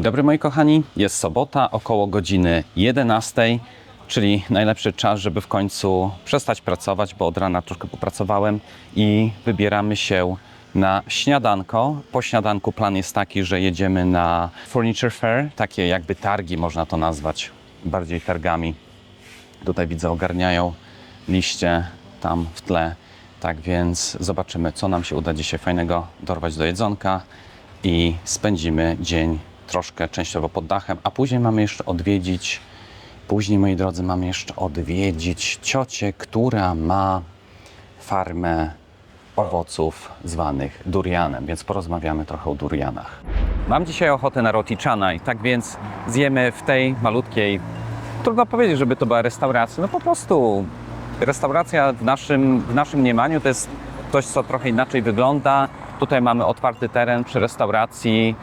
Dobry moi kochani, jest sobota około godziny 11, czyli najlepszy czas, żeby w końcu przestać pracować, bo od rana troszkę popracowałem i wybieramy się na śniadanko. Po śniadanku plan jest taki, że jedziemy na Furniture Fair, takie jakby targi można to nazwać, bardziej targami. Tutaj widzę ogarniają liście tam w tle. Tak więc zobaczymy, co nam się uda dzisiaj fajnego dorwać do jedzonka i spędzimy dzień troszkę częściowo pod dachem, a później mamy jeszcze odwiedzić, później moi drodzy, mamy jeszcze odwiedzić ciocię, która ma farmę owoców zwanych durianem, więc porozmawiamy trochę o durianach. Mam dzisiaj ochotę na roti canai, tak więc zjemy w tej malutkiej, trudno powiedzieć, żeby to była restauracja, no po prostu restauracja w naszym, w naszym mniemaniu to jest coś, co trochę inaczej wygląda. Tutaj mamy otwarty teren przy restauracji,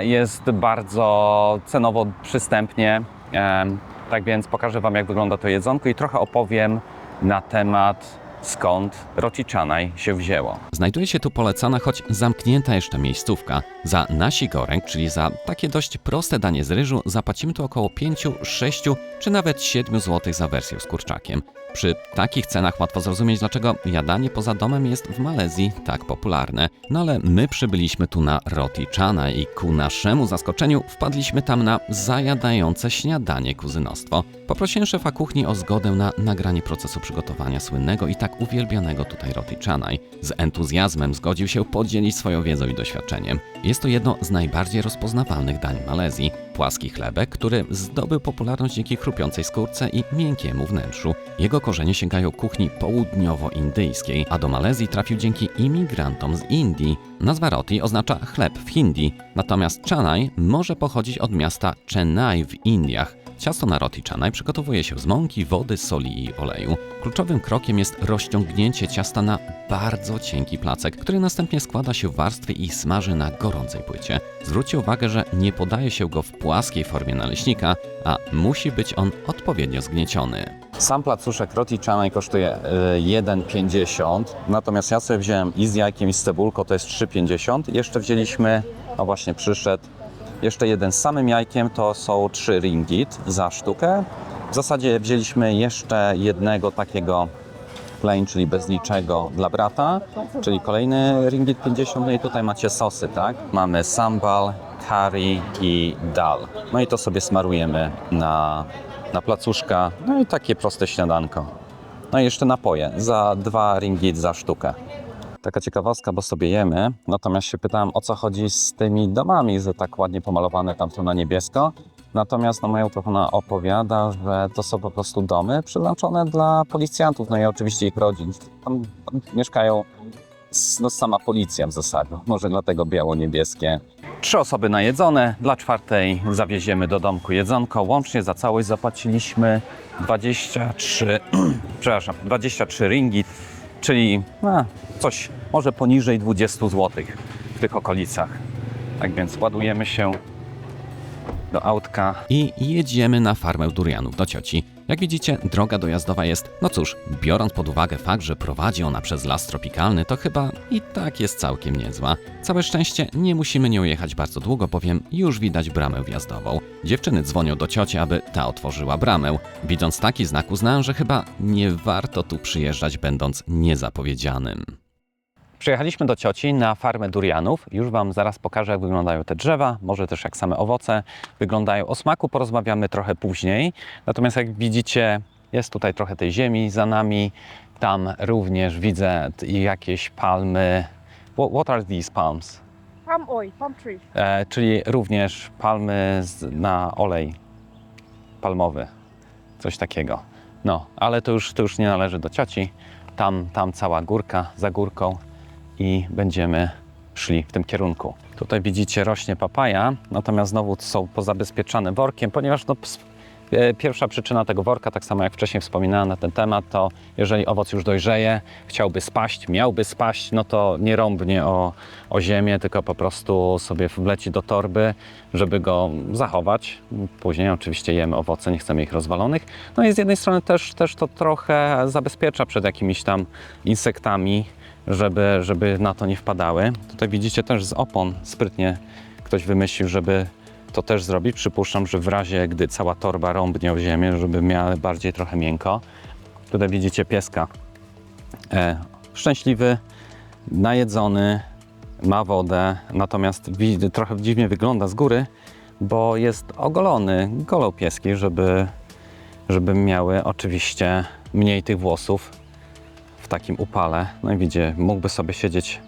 jest bardzo cenowo przystępnie, e, tak więc pokażę Wam, jak wygląda to jedzonko i trochę opowiem na temat skąd roti canai się wzięło. Znajduje się tu polecana, choć zamknięta jeszcze miejscówka. Za nasi goreng, czyli za takie dość proste danie z ryżu, zapłacimy tu około 5, 6 czy nawet 7 zł za wersję z kurczakiem. Przy takich cenach łatwo zrozumieć, dlaczego jadanie poza domem jest w Malezji tak popularne. No ale my przybyliśmy tu na roti chana i ku naszemu zaskoczeniu wpadliśmy tam na zajadające śniadanie kuzynostwo. Poprosiłem szefa kuchni o zgodę na nagranie procesu przygotowania słynnego i tak uwielbianego tutaj roti canai. Z entuzjazmem zgodził się podzielić swoją wiedzą i doświadczeniem. Jest to jedno z najbardziej rozpoznawalnych dań Malezji. Płaski chlebek, który zdobył popularność dzięki chrupiącej skórce i miękkiemu wnętrzu. Jego korzenie sięgają kuchni południowo-indyjskiej, a do Malezji trafił dzięki imigrantom z Indii. Nazwa roti oznacza chleb w hindi, natomiast chanai może pochodzić od miasta Chennai w Indiach. Ciasto na roti przygotowuje się z mąki, wody, soli i oleju. Kluczowym krokiem jest rozciągnięcie ciasta na bardzo cienki placek, który następnie składa się w warstwy i smaży na gorącej płycie. Zwróćcie uwagę, że nie podaje się go w płaskiej formie naleśnika, a musi być on odpowiednio zgnieciony. Sam placuszek roti kosztuje e, 1,50, natomiast ja sobie wziąłem i z jajkiem, i z cebulką, to jest 3,50. Jeszcze wzięliśmy, no właśnie przyszedł, jeszcze jeden z samym jajkiem, to są 3 ringgit za sztukę. W zasadzie wzięliśmy jeszcze jednego takiego plain, czyli bez niczego dla brata, czyli kolejny ringgit 50, no i tutaj macie sosy, tak? Mamy sambal, curry i dal. No i to sobie smarujemy na, na placuszka, no i takie proste śniadanko. No i jeszcze napoje, za 2 ringgit za sztukę. Taka ciekawostka, bo sobie jemy, natomiast się pytałem o co chodzi z tymi domami, że tak ładnie pomalowane tam są na niebiesko. Natomiast no, moja ukochana opowiada, że to są po prostu domy przeznaczone dla policjantów, no i oczywiście ich rodzin. Tam, tam mieszkają no, sama policja w zasadzie, może dlatego biało-niebieskie. Trzy osoby najedzone, dla czwartej zawieziemy do domku jedzonko. Łącznie za całość zapłaciliśmy 23, przepraszam, 23 ringgit, czyli coś może poniżej 20 zł w tych okolicach. Tak więc ładujemy się do autka. I jedziemy na farmę durianów do cioci. Jak widzicie, droga dojazdowa jest, no cóż, biorąc pod uwagę fakt, że prowadzi ona przez las tropikalny, to chyba i tak jest całkiem niezła. Całe szczęście nie musimy nią jechać bardzo długo, bowiem już widać bramę wjazdową. Dziewczyny dzwonią do cioci, aby ta otworzyła bramę. Widząc taki znak uznałem, że chyba nie warto tu przyjeżdżać, będąc niezapowiedzianym. Przyjechaliśmy do cioci na farmę durianów. Już Wam zaraz pokażę, jak wyglądają te drzewa, może też jak same owoce wyglądają. O smaku porozmawiamy trochę później. Natomiast jak widzicie, jest tutaj trochę tej ziemi za nami. Tam również widzę jakieś palmy. What, what are these palms? palm oil, palm tree. E, czyli również palmy z, na olej palmowy. Coś takiego. No, ale to już, to już nie należy do cioci. Tam, tam cała górka za górką i będziemy szli w tym kierunku. Tutaj widzicie rośnie papaja, natomiast znowu są pozabezpieczane workiem, ponieważ no, e, pierwsza przyczyna tego worka, tak samo jak wcześniej wspominałem na ten temat, to jeżeli owoc już dojrzeje, chciałby spaść, miałby spaść, no to nie rąbnie o, o ziemię, tylko po prostu sobie wleci do torby, żeby go zachować. Później oczywiście jemy owoce, nie chcemy ich rozwalonych. No i z jednej strony też, też to trochę zabezpiecza przed jakimiś tam insektami, żeby, żeby na to nie wpadały. Tutaj widzicie też z opon sprytnie ktoś wymyślił, żeby to też zrobić. Przypuszczam, że w razie, gdy cała torba rąbnie o ziemię, żeby miała bardziej trochę miękko. Tutaj widzicie pieska. E, szczęśliwy, najedzony, ma wodę, natomiast trochę dziwnie wygląda z góry, bo jest ogolony, golą pieski, żeby, żeby miały oczywiście mniej tych włosów w takim upale. No i widzicie, mógłby sobie siedzieć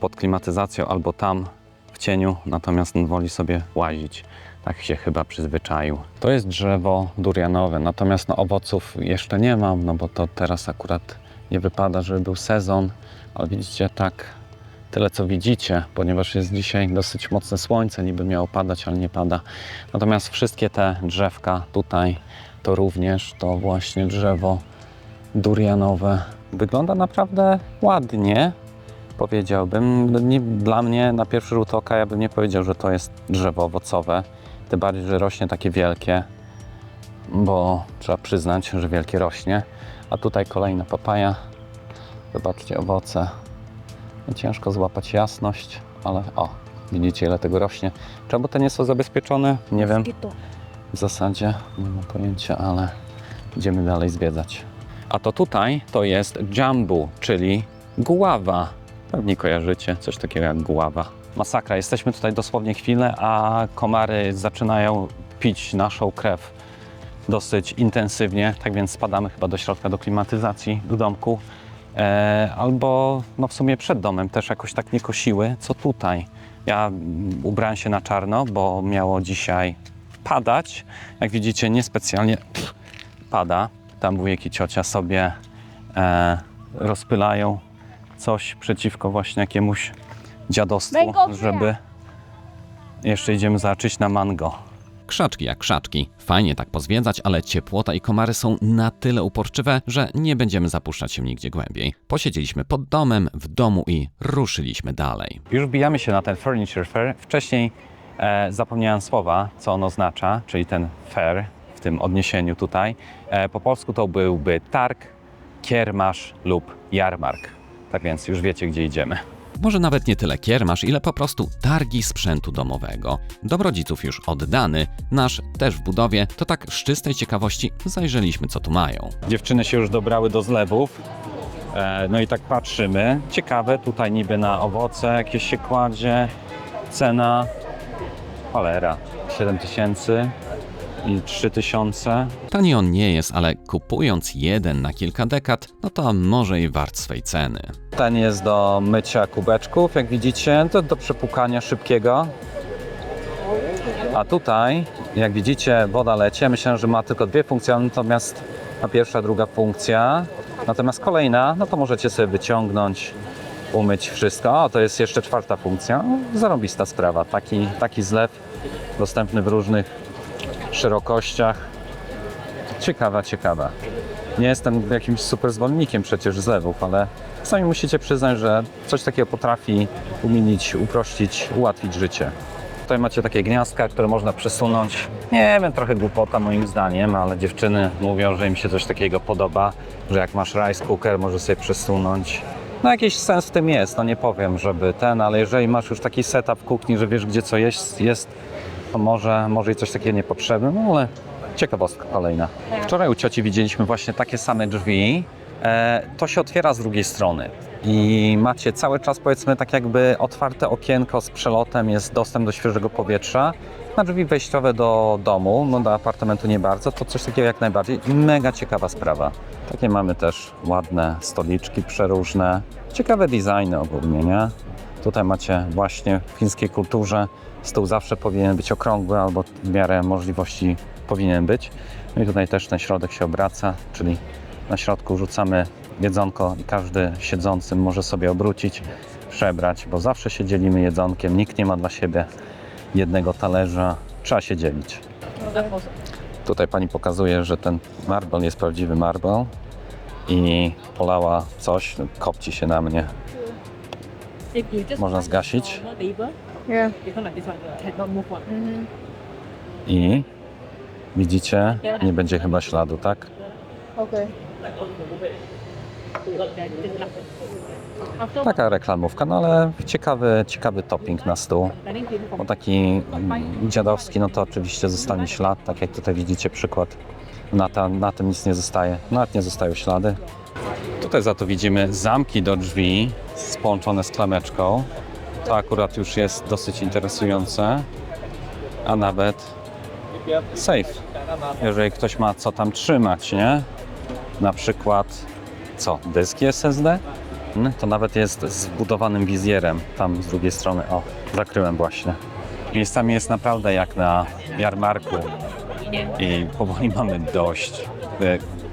pod klimatyzacją albo tam w cieniu, natomiast on woli sobie łazić. Tak się chyba przyzwyczaił. To jest drzewo durianowe, natomiast no, owoców jeszcze nie mam, no bo to teraz akurat nie wypada, żeby był sezon, ale widzicie tak tyle co widzicie, ponieważ jest dzisiaj dosyć mocne słońce, niby miało padać, ale nie pada. Natomiast wszystkie te drzewka tutaj to również to właśnie drzewo durianowe. Wygląda naprawdę ładnie, powiedziałbym. Dla mnie na pierwszy rzut oka ja bym nie powiedział, że to jest drzewo owocowe. Tym bardziej, że rośnie takie wielkie, bo trzeba przyznać, że wielkie rośnie. A tutaj kolejna papaja. Zobaczcie owoce. Ciężko złapać jasność, ale o, widzicie ile tego rośnie. Czemu te nie są zabezpieczone? Nie wiem. W zasadzie nie mam pojęcia, ale idziemy dalej zwiedzać. A to tutaj to jest jambu, czyli guława. Pewnie kojarzycie coś takiego jak guława. Masakra, jesteśmy tutaj dosłownie chwilę, a komary zaczynają pić naszą krew dosyć intensywnie, tak więc spadamy chyba do środka do klimatyzacji, do domku. E, albo no w sumie przed domem też jakoś tak nie kosiły, co tutaj. Ja ubrałem się na czarno, bo miało dzisiaj padać. Jak widzicie, niespecjalnie pff, pada. Tam wujek i ciocia sobie e, rozpylają coś przeciwko właśnie jakiemuś dziadostwu, żeby jeszcze idziemy zacząć na mango. Krzaczki jak krzaczki. Fajnie tak pozwiedzać, ale ciepłota i komary są na tyle uporczywe, że nie będziemy zapuszczać się nigdzie głębiej. Posiedzieliśmy pod domem, w domu i ruszyliśmy dalej. Już wbijamy się na ten Furniture Fair. Wcześniej e, zapomniałem słowa, co on oznacza, czyli ten fair w tym odniesieniu tutaj. E, po polsku to byłby targ, kiermasz lub jarmark. Tak więc już wiecie, gdzie idziemy. Może nawet nie tyle kiermasz, ile po prostu targi sprzętu domowego. Dom rodziców już oddany, nasz też w budowie, to tak z czystej ciekawości zajrzeliśmy co tu mają. Dziewczyny się już dobrały do zlewów. E, no i tak patrzymy. Ciekawe, tutaj niby na owoce jakieś się kładzie. Cena cholera 7000 i 3000. Tani on nie jest, ale kupując jeden na kilka dekad, no to może i wart swej ceny. Ten jest do mycia kubeczków, jak widzicie, to do przepłukania szybkiego. A tutaj, jak widzicie, woda leci. Ja Myślę, że ma tylko dwie funkcje, natomiast ma pierwsza, druga funkcja. Natomiast kolejna, no to możecie sobie wyciągnąć, umyć wszystko. O, to jest jeszcze czwarta funkcja. Zarobista sprawa. Taki, taki zlew dostępny w różnych szerokościach. Ciekawa, ciekawa. Nie jestem jakimś super zwolennikiem przecież zlewów, ale sami musicie przyznać, że coś takiego potrafi umilić, uprościć, ułatwić życie. Tutaj macie takie gniazdka, które można przesunąć. Nie wiem, trochę głupota moim zdaniem, ale dziewczyny mówią, że im się coś takiego podoba, że jak masz rice cooker, możesz sobie przesunąć. No jakiś sens w tym jest, no nie powiem, żeby ten, ale jeżeli masz już taki setup kuchni, że wiesz gdzie co jest, jest to może, może i coś takiego niepotrzebne, no ale ciekawostka kolejna. Wczoraj u cioci widzieliśmy właśnie takie same drzwi. E, to się otwiera z drugiej strony i macie cały czas powiedzmy tak jakby otwarte okienko z przelotem, jest dostęp do świeżego powietrza. Na drzwi wejściowe do domu, no do apartamentu nie bardzo, to coś takiego jak najbardziej. Mega ciekawa sprawa. Takie mamy też ładne stoliczki przeróżne, ciekawe designy ogólnie, nie? Tutaj macie właśnie w chińskiej kulturze stół zawsze powinien być okrągły albo w miarę możliwości powinien być. No i tutaj też ten środek się obraca, czyli na środku rzucamy jedzonko i każdy siedzący może sobie obrócić, przebrać, bo zawsze się dzielimy jedzonkiem, nikt nie ma dla siebie jednego talerza, trzeba się dzielić. Tutaj pani pokazuje, że ten marble jest prawdziwy marble i polała coś, kopci się na mnie. Można zgasić. Yeah. I widzicie, nie będzie chyba śladu, tak? Taka reklamówka, no ale ciekawy, ciekawy topping na stół. Bo taki mm, dziadowski, no to oczywiście zostanie ślad, tak jak tutaj widzicie przykład. Na, ta, na tym nic nie zostaje, nawet nie zostają ślady. Tutaj za to widzimy zamki do drzwi połączone z klameczką. To akurat już jest dosyć interesujące, a nawet safe. Jeżeli ktoś ma co tam trzymać, nie? Na przykład co, dyski SSD? To nawet jest z wbudowanym wizjerem tam z drugiej strony. O, zakryłem właśnie. Miejscami jest naprawdę jak na jarmarku i powoli mamy dość.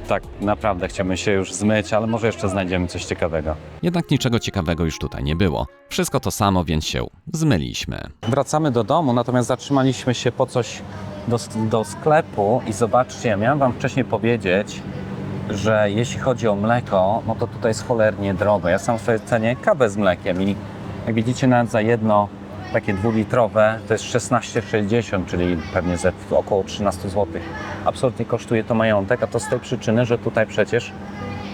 Tak naprawdę chciałbym się już zmyć, ale może jeszcze znajdziemy coś ciekawego. Jednak niczego ciekawego już tutaj nie było. Wszystko to samo, więc się zmyliśmy. Wracamy do domu, natomiast zatrzymaliśmy się po coś do, do sklepu i zobaczcie, miałem wam wcześniej powiedzieć, że jeśli chodzi o mleko, no to tutaj jest cholernie drogo. Ja sam sobie cenię kawę z mlekiem i jak widzicie nawet za jedno takie dwulitrowe to jest 16,60, czyli pewnie ze około 13 zł. Absolutnie kosztuje to majątek, a to z tej przyczyny, że tutaj przecież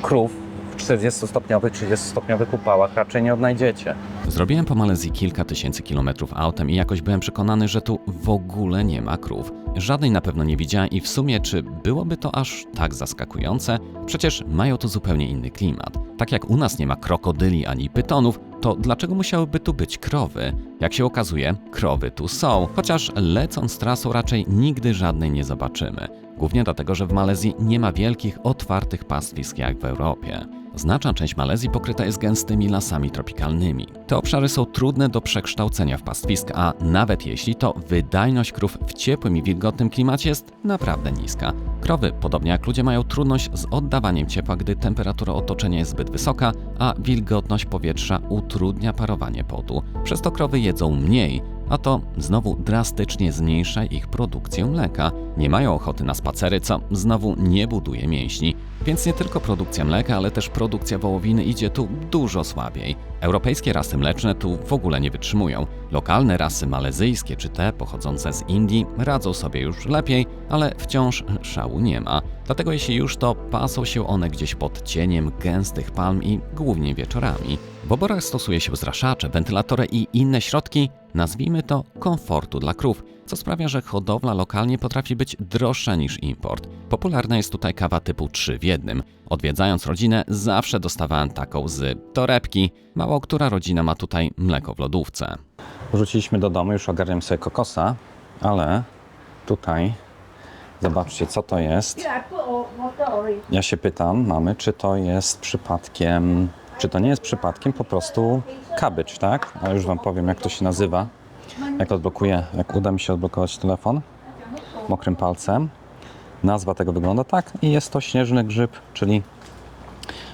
krów 40-stopniowych, 30-stopniowych upałach raczej nie odnajdziecie. Zrobiłem po Malezji kilka tysięcy kilometrów autem i jakoś byłem przekonany, że tu w ogóle nie ma krów. Żadnej na pewno nie widziałem i w sumie czy byłoby to aż tak zaskakujące? Przecież mają tu zupełnie inny klimat. Tak jak u nas nie ma krokodyli ani pytonów, to dlaczego musiałyby tu być krowy? Jak się okazuje, krowy tu są, chociaż lecąc trasą raczej nigdy żadnej nie zobaczymy. Głównie dlatego, że w Malezji nie ma wielkich, otwartych pastwisk jak w Europie. Znaczna część Malezji pokryta jest gęstymi lasami tropikalnymi. Te obszary są trudne do przekształcenia w pastwisk, a nawet jeśli to wydajność krów w ciepłym i wilgotnym klimacie jest naprawdę niska. Krowy, podobnie jak ludzie, mają trudność z oddawaniem ciepła, gdy temperatura otoczenia jest zbyt wysoka, a wilgotność powietrza utrudnia parowanie potu. Przez to krowy jedzą mniej, a to znowu drastycznie zmniejsza ich produkcję mleka. Nie mają ochoty na spacery, co znowu nie buduje mięśni. Więc nie tylko produkcja mleka, ale też produkcja wołowiny idzie tu dużo słabiej. Europejskie rasy mleczne tu w ogóle nie wytrzymują. Lokalne rasy malezyjskie czy te pochodzące z Indii radzą sobie już lepiej, ale wciąż szału nie ma. Dlatego jeśli już to pasą się one gdzieś pod cieniem gęstych palm i głównie wieczorami. W oborach stosuje się zraszacze, wentylatory i inne środki, nazwijmy to komfortu dla krów, co sprawia, że hodowla lokalnie potrafi być droższa niż import. Popularna jest tutaj kawa typu 3 w jednym. Odwiedzając rodzinę, zawsze dostawałem taką z torebki. Mało która rodzina ma tutaj mleko w lodówce. Wróciliśmy do domu, już ogarniam sobie kokosa, ale tutaj zobaczcie, co to jest. Ja się pytam mamy, czy to jest przypadkiem, czy to nie jest przypadkiem po prostu kabycz, tak? A już Wam powiem, jak to się nazywa. Jak odblokuję, jak uda mi się odblokować telefon mokrym palcem. Nazwa tego wygląda tak i jest to śnieżny grzyb, czyli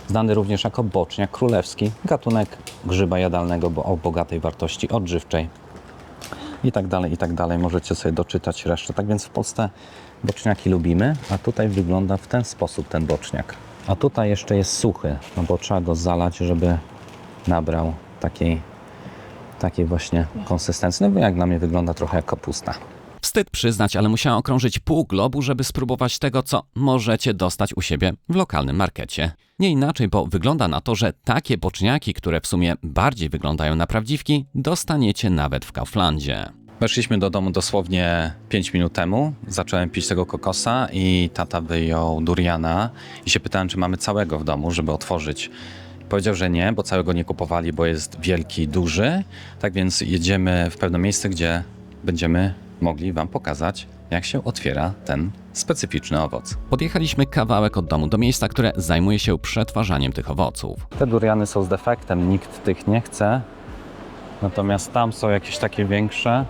znany również jako boczniak królewski, gatunek grzyba jadalnego bo o bogatej wartości odżywczej i tak dalej, i tak dalej. Możecie sobie doczytać resztę. Tak więc w Polsce boczniaki lubimy, a tutaj wygląda w ten sposób ten boczniak. A tutaj jeszcze jest suchy, no bo trzeba go zalać, żeby nabrał takiej, takiej właśnie konsystencji. No bo jak dla mnie wygląda trochę jak kapusta. Wstyd przyznać, ale musiałem okrążyć pół globu, żeby spróbować tego, co możecie dostać u siebie w lokalnym markecie. Nie inaczej, bo wygląda na to, że takie boczniaki, które w sumie bardziej wyglądają na prawdziwki, dostaniecie nawet w Kauflandzie. Weszliśmy do domu dosłownie 5 minut temu. Zacząłem pić tego kokosa i tata wyjął duriana i się pytałem, czy mamy całego w domu, żeby otworzyć. Powiedział, że nie, bo całego nie kupowali, bo jest wielki, duży. Tak więc jedziemy w pewne miejsce, gdzie będziemy mogli Wam pokazać, jak się otwiera ten specyficzny owoc. Podjechaliśmy kawałek od domu do miejsca, które zajmuje się przetwarzaniem tych owoców. Te duriany są z defektem, nikt tych nie chce. Natomiast tam są jakieś takie większe.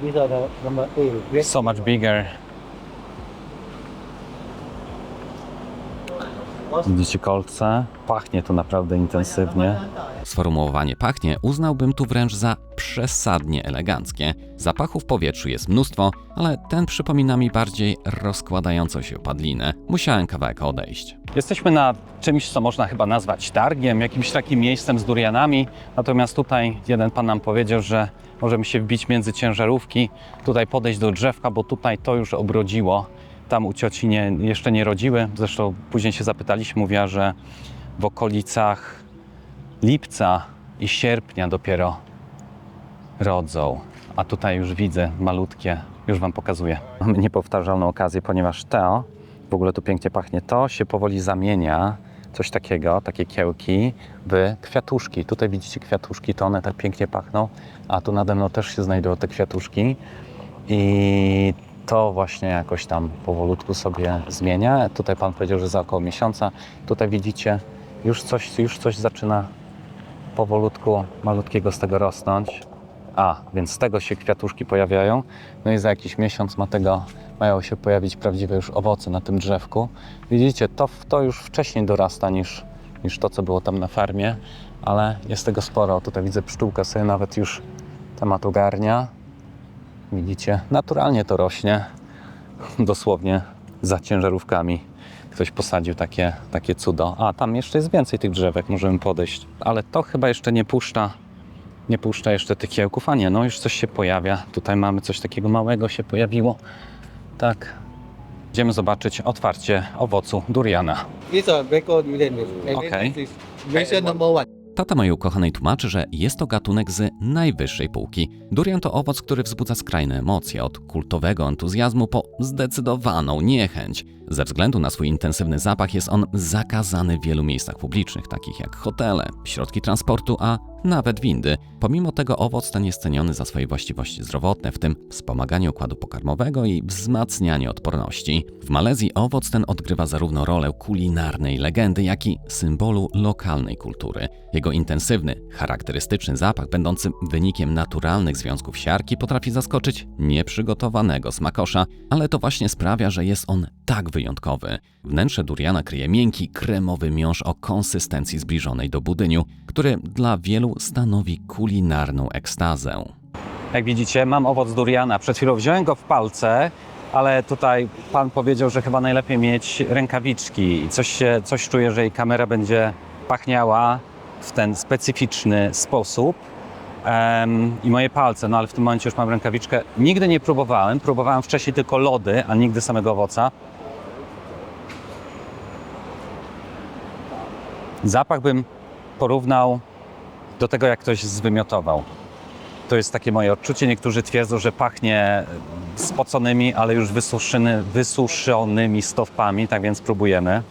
These are the number eight. Great. So much bigger. Widzicie kolce? Pachnie to naprawdę intensywnie. Sformułowanie pachnie uznałbym tu wręcz za przesadnie eleganckie. Zapachu w powietrzu jest mnóstwo, ale ten przypomina mi bardziej rozkładającą się padlinę. Musiałem kawałek odejść. Jesteśmy na czymś, co można chyba nazwać targiem, jakimś takim miejscem z durianami. Natomiast tutaj jeden pan nam powiedział, że możemy się wbić między ciężarówki, tutaj podejść do drzewka, bo tutaj to już obrodziło. Tam u cioci nie, jeszcze nie rodziły. Zresztą później się zapytaliśmy, mówiła, że w okolicach lipca i sierpnia dopiero rodzą. A tutaj już widzę malutkie, już Wam pokazuję. Mamy niepowtarzalną okazję, ponieważ to, w ogóle tu pięknie pachnie, to się powoli zamienia, coś takiego, takie kiełki, w kwiatuszki. Tutaj widzicie kwiatuszki, to one tak pięknie pachną, a tu nade mną też się znajdują te kwiatuszki. I to właśnie jakoś tam powolutku sobie zmienia. Tutaj Pan powiedział, że za około miesiąca. Tutaj widzicie, już coś, już coś zaczyna powolutku malutkiego z tego rosnąć. A, więc z tego się kwiatuszki pojawiają. No i za jakiś miesiąc ma tego, mają się pojawić prawdziwe już owoce na tym drzewku. Widzicie, to, to już wcześniej dorasta niż, niż to, co było tam na farmie, ale jest tego sporo. Tutaj widzę pszczółka sobie nawet już temat ogarnia. Widzicie, naturalnie to rośnie. Dosłownie za ciężarówkami. Ktoś posadził takie, takie cudo. A, tam jeszcze jest więcej tych drzewek, możemy podejść. Ale to chyba jeszcze nie puszcza, nie puszcza jeszcze tych kiełków. A nie, no już coś się pojawia. Tutaj mamy coś takiego małego się pojawiło. Tak. Idziemy zobaczyć otwarcie owocu duriana. Durian. And Okay. number one. Tata mojej ukochanej tłumaczy, że jest to gatunek z najwyższej półki. Durian to owoc, który wzbudza skrajne emocje, od kultowego entuzjazmu po zdecydowaną niechęć. Ze względu na swój intensywny zapach jest on zakazany w wielu miejscach publicznych, takich jak hotele, środki transportu, a nawet windy. Pomimo tego owoc ten jest ceniony za swoje właściwości zdrowotne, w tym wspomaganie układu pokarmowego i wzmacnianie odporności. W Malezji owoc ten odgrywa zarówno rolę kulinarnej legendy, jak i symbolu lokalnej kultury. Jego intensywny, charakterystyczny zapach, będący wynikiem naturalnych związków siarki, potrafi zaskoczyć nieprzygotowanego smakosza, ale to właśnie sprawia, że jest on tak wyjątkowy. Wnętrze duriana kryje miękki, kremowy miąższ o konsystencji zbliżonej do budyniu, który dla wielu stanowi kulinarną ekstazę. Jak widzicie, mam owoc duriana. Przed chwilą wziąłem go w palce, ale tutaj pan powiedział, że chyba najlepiej mieć rękawiczki i coś, się, coś czuję, że jej kamera będzie pachniała w ten specyficzny sposób. Em, I moje palce, no ale w tym momencie już mam rękawiczkę. Nigdy nie próbowałem. Próbowałem wcześniej tylko lody, a nigdy samego owoca. Zapach bym porównał do tego, jak ktoś zwymiotował. To jest takie moje odczucie. Niektórzy twierdzą, że pachnie spoconymi, ale już wysuszony, wysuszonymi stopami, tak więc próbujemy.